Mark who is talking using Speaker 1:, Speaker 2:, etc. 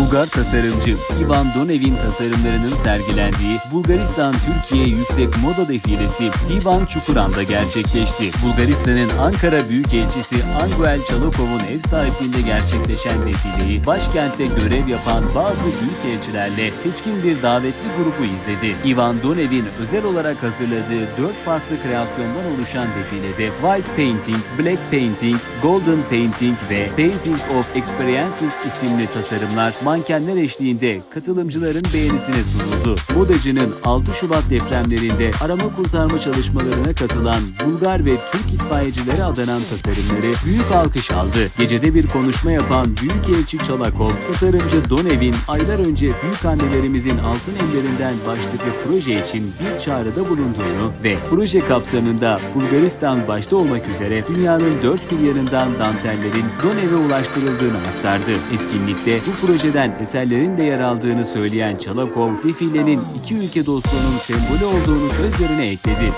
Speaker 1: Bulgar tasarımcı Ivan Donev'in tasarımlarının sergilendiği Bulgaristan-Türkiye Yüksek Moda Defilesi Divan Çukuran'da gerçekleşti. Bulgaristan'ın Ankara Büyükelçisi Anguel Çalakov'un ev sahipliğinde gerçekleşen defileyi başkentte görev yapan bazı büyükelçilerle seçkin bir davetli grubu izledi. Ivan Donev'in özel olarak hazırladığı dört farklı kreasyondan oluşan defilede White Painting, Black Painting, Golden Painting ve Painting of Experiences isimli tasarımlar mankenler eşliğinde katılımcıların beğenisine sunuldu. Modacının 6 Şubat depremlerinde arama kurtarma çalışmalarına katılan Bulgar ve Türk itfaiyecilere adanan tasarımları büyük alkış aldı. Gecede bir konuşma yapan Büyükelçi Çalakov, tasarımcı Donev'in aylar önce büyük annelerimizin altın ellerinden başlıklı proje için bir çağrıda bulunduğunu ve proje kapsamında Bulgaristan başta olmak üzere dünyanın dört bir yanından dantellerin Donev'e ulaştırıldığını aktardı. Etkinlikte bu projeden eserlerin de yer aldığını söyleyen Çalakov, defilenin iki ülke dostluğunun sembolü olduğunu sözlerine ekledi.